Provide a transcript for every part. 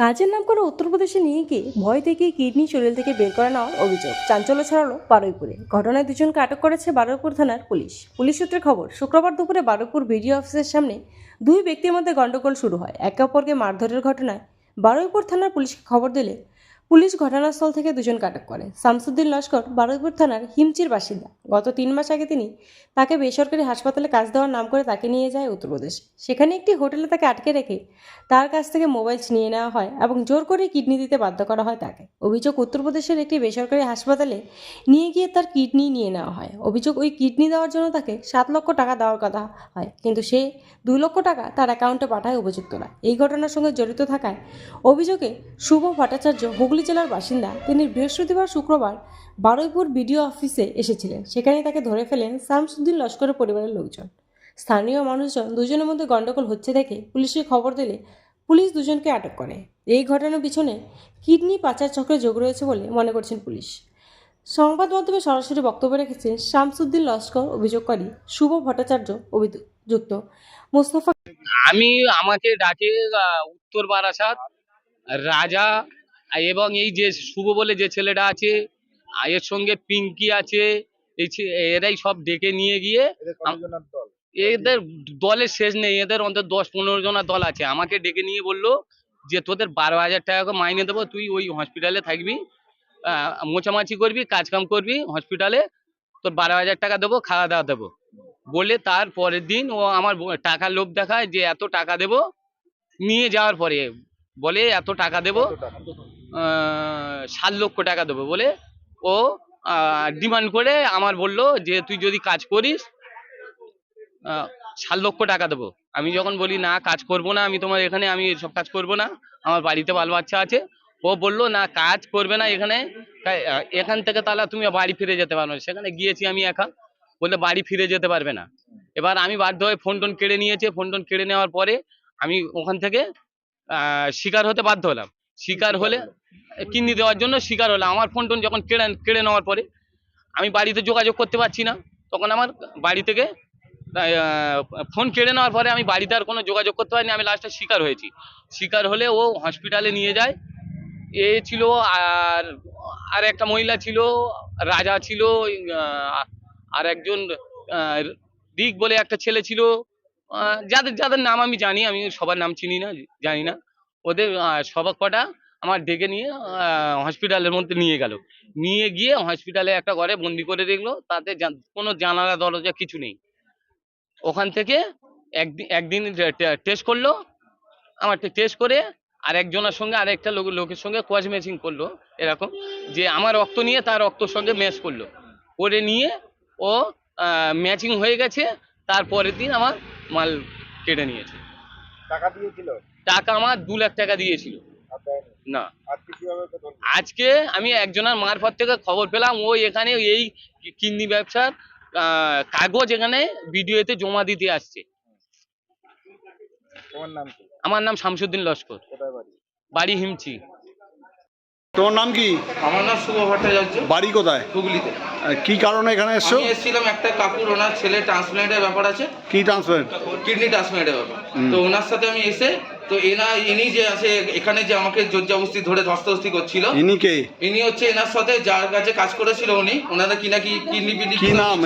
কাজের নাম করে উত্তরপ্রদেশে নিয়ে গিয়ে ভয় থেকে কিডনি শরীর থেকে বের করে নেওয়ার অভিযোগ। চাঞ্চল্য ছড়ালো বারুইপুরে। ঘটনায় দুজনকে আটক করেছে বারুইপুর থানার পুলিশ। পুলিশ সূত্রে খবর, শুক্রবার দুপুরে বারুইপুর বিডিও অফিসের সামনে দুই ব্যক্তির মধ্যে গণ্ডগোল শুরু হয়। একে অপরকে মারধরের ঘটনায় বারুইপুর থানার পুলিশকে খবর দিলে পুলিশ ঘটনাস্থল থেকে দুজনকে আটক করে। শামসুদ্দিন লস্কর বারুদপুর থানার হিমচির বাসিন্দা। গত তিন মাস আগে তিনি তাকে বেসরকারি হাসপাতালে কাজ দেওয়ার নাম করে তাকে নিয়ে যায় উত্তরপ্রদেশ। সেখানে একটি হোটেলে তাকে আটকে রেখে তার কাছ থেকে মোবাইল ছিনিয়ে নেওয়া হয় এবং জোর করে কিডনি দিতে বাধ্য করা হয় তাকে। অভিযোগ উত্তরপ্রদেশের একটি বেসরকারি হাসপাতালে নিয়ে গিয়ে তার কিডনি নিয়ে নেওয়া হয়। অভিযোগ ওই কিডনি দেওয়ার জন্য তাকে সাত লক্ষ টাকা দেওয়ার কথা হয়, কিন্তু সে দুই লক্ষ টাকা তার অ্যাকাউন্টে পাঠায় অভিযুক্তরা এই ঘটনার সঙ্গে জড়িত থাকায় অভিযোগে শুভ ভট্টাচার্য, হুগলি জেলার বাসিন্দা, তিনি বৃহস্পতিবার শুক্রবার বারুইপুর বিডিও অফিসে এসেছিলেন। সেখানে তাকে ধরে ফেলেন শামসুদ্দিন লস্করের পরিবারের লোকজন। স্থানীয় মানুষজন দুজনের মধ্যে গণ্ডগোল হচ্ছে দেখে পুলিশকে খবর দিলে পুলিশ দুজনকে আটক করে। এই ঘটনার পিছনে কিডনি পাচার চক্রে যোগ রয়েছে বলে মনে করছেন পুলিশ। সংবাদ মাধ্যমে সরাসরি বক্তব্য রেখেছেন শামসুদ্দিন লস্কর অভিযোগকারী শুভ ভট্টাচার্য অভিযুক্ত মোস্তফা আমি আমাকে ডাকে উত্তর বারাসাত রাজা এবং এই যে শুভ বলে যে ছেলেটা আছে এর সঙ্গে পিঙ্কি আছে এই এরাই সব ডেকে নিয়ে গিয়ে এদের দলের শেষ নেই এদের অন্তত দশ পনেরো জনের দল আছে। আমাকে ডেকে নিয়ে বলল যে তোদের বারো হাজার টাকা করে মাইনে দেবো তুই ওই হসপিটালে থাকবি মোছামাছি করবি কাজকাম করবি হসপিটালে তোর বারো হাজার টাকা দেবো খাওয়া দাওয়া দেবো। বলে তার পরের দিন ও আমার টাকার লোভ দেখায় যে এত টাকা দেব নিয়ে যাওয়ার পরে। বলে এত টাকা দেব সাত লক্ষ টাকা দেবো। বলে ও ডিমান্ড করে আমার বলল যে তুই যদি কাজ করিস সাত লক্ষ টাকা দেবো। আমি যখন বলি, না, কাজ করব না, আমি তোমার এখানে, আমি সব কাজ করব না, আমার বাড়িতে বাল বাচ্চা আছে। ও বলল, না, কাজ করবে না এখানে এখান থেকে তাহলে তুমি বাড়ি ফিরে যেতে পারবে না। সেখানে গিয়েছি আমি একা। বললে, বাড়ি ফিরে যেতে পারবে না। এবার আমি বাধ্য হয়ে ফোন টোন কেড়ে নিয়েছে। ফোন টোন কেড়ে নেওয়ার পরে আমি ওখান থেকে শিকার হতে বাধ্য হলাম। শিকার হলে, কিডনি দেওয়ার জন্য শিকার হলাম। আমার ফোন টোন যখন কেড়ে কেড়ে নেওয়ার পরে, আমি বাড়িতে যোগাযোগ করতে পারছি না। তখন আমার বাড়ি থেকে ফোন কেড়ে নেওয়ার পরে আমি বাড়িতে আর কোনো যোগাযোগ করতে পারিনি, আমি লাস্টে শিকার হয়েছি। শিকার হলে ও হসপিটালে নিয়ে যায়। এ ছিল, আর আর একটা মহিলা ছিল, রাজা ছিল আর একজন দিক বলে একটা ছেলে ছিল। যাদের যাদের নাম আমি জানি, আমি সবার নাম চিনি না, জানি না। ওদের সবার কটা আমার ডেকে নিয়ে হসপিটালের মধ্যে নিয়ে গেল। নিয়ে গিয়ে হসপিটালে একটা ঘরে বন্দি করে দেখল, তাতে কোনো জানালা, দরজা কিছু নেই। ওখান থেকে একদিন একদিন টেস্ট করল। আমার টেস্ট করে আর একজনের সঙ্গে আর একটা লোক লোকের সঙ্গে কোয়াজ ম্যাচিং করল এরকম। যে আমার রক্ত নিয়ে তার রক্তর সঙ্গে ম্যাচ করল। করে নিয়ে ও ম্যাচিং হয়ে গেছে। তারপরের দিন আমার মাল কেটে নিয়েছে। টাকা দিয়েছিল? টাকা আমার দু লাখ টাকা দিয়েছিল। না। আজকে আমি একজনের মারফত থেকে খবর পেলাম। ও এখানে এই কিডনি ব্যবসার কাগজ এখানে ভিডিওতে জমা দিতে আসছে। আমার নাম শামসুদ্দিন লস্কর। বাড়ি? বাড়ি হিমচি। তোমার নাম কি? আমার নাম শুভ ভট্টাচার্য। বাড়ি কোথায়? হুগলিতে। কি কারণে এখানে এসছো? আমি এসেছিলাম একটা কাকুর ওনার ছেলে ট্রান্সপ্লান্টের ব্যাপার আছে। কি ট্রান্সফার কিডনি ট্রান্সপ্লান্টের ব্যাপার। তো ওনার সাথে আমি এসে তো এনা ইনি যে আছে এখানে যে আমাকে জোরজাবস্তি ধরে ধস্তাধস্তি করছিল ইনি কে? ইনি হচ্ছে এনার সাথে যার কাছে কাজ করেছিল উনি ওনারা কি নাকি কিডনি কি নাম?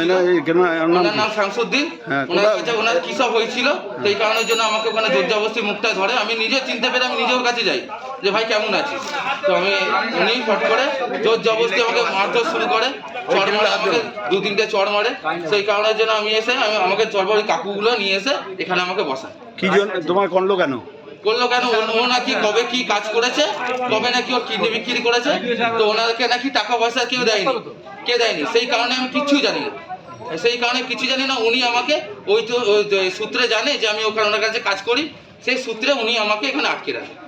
কেন ওনার নাম শামসুদ্দিন। হ্যাঁ, ওনার কাছে ওনার কি সব হয়েছিল তো এই কারণের জন্য আমাকে ওখানে জোরজাবস্তি মুখটা ধরে। আমি নিজে চিনতে পেরে আমি নিজের কাছে যাই যে ভাই কেমন আছিস? তো আমি উনি ফট করে জোর জবরদস্তি আমাকে মারধর শুরু করে চড় মারে আমাকে দু তিনটে চড় মারে। সেই কারণের জন্য আমি এসে আমি আমাকে চড় কাকুগুলো নিয়ে এসে এখানে আমাকে বসায়। কি জন তোমার করল কেন? করল কেন? ও- নাকি কবে কি কাজ করেছে? কবে নাকি ওর কিডনি বিক্রি করেছে? তো ওনাকে নাকি টাকা পয়সা কেউ দেয়নি। কে দেয়নি? সেই কারণে আমি কিচ্ছু জানি না। সেই কারণে কিছু জানি না উনি আমাকে ওই তো সূত্রে জানে যে আমি ওখানে ওনার কাছে কাজ করি। সেই সূত্রে উনি আমাকে এখানে আটকে রাখে।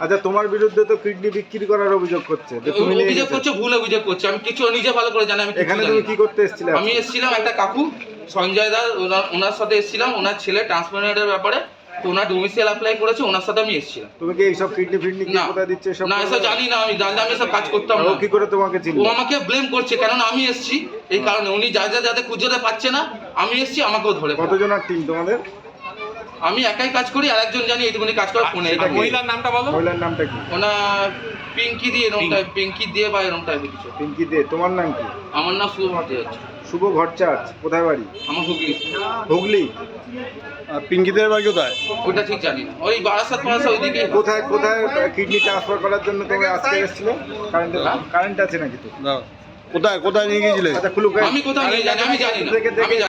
আচ্ছা তোমার বিরুদ্ধে তো কিডনি বিক্রি করার অভিযোগ করছে। তুমি অভিযোগ। করছে ভুল অভিযোগ করছে। আমি কিছু নিজে ভালো করে জানি আমি এখানে তুমি কি করতে এসেছিলে? আমি এসেছিলাম একটা কাকু সঞ্জয় দা ওনার- ওনার সাথে এসেছিলাম। ওনার ছেলে ট্রান্সপ্লান্টের ব্যাপারে। তো ওনার ডোমিসিয়াল অ্যাপ্লাই করেছে ওনার সাথে আমি এসেছিলাম। তুমি কি এইসব কিডনি ফিডনি কি কোথায় দিচ্ছে এসব না এসব জানি না আমি জানলে আমি সব কাজ করতাম ও না কি করে তোমাকে ও আমাকে ব্লেম করছে কেননা আমি এসেছি এই কারণে উনি যা যা যাতে খুঁজতে পাচ্ছে না আমি এসেছি আমাকেও ধরে কতজন আর টিম তোমাদের? আমি একাই কাজ করি আর একজন জানি এইটুকুনি কাজ করে ফোনে মহিলার নামটা বলো। মহিলার নামটা কি? ওনার পিঙ্কি দিয়ে এরম টাইপ পিঙ্কি দিয়ে বা এরম টাইপের কিছু। পিঙ্কি দে তোমার নাম কি? আমার নাম শুভ ভাতে যাচ্ছে শুভ ভট্টাচার্য কোথায় বাড়ি? আমার হুগলি। হুগলি? আর পিঙ্কি পিঙ্কিদের বাড়ি কোথায়? ওটা ঠিক জানি না। ওই বারাসাত ফারাসাত ওইদিকে কোথায় কোথায় কিডনি ট্রান্সফার করার জন্য তুমি আজকে এসেছিলে? কারেন্ট কারেন্ট আছে নাকি তো? দাও। কোথায় কোথায় নিয়ে গিয়েছিলে? আচ্ছা খুলুক। আমি কোথায় নিয়ে জানি আমি জানি না। আমি জানি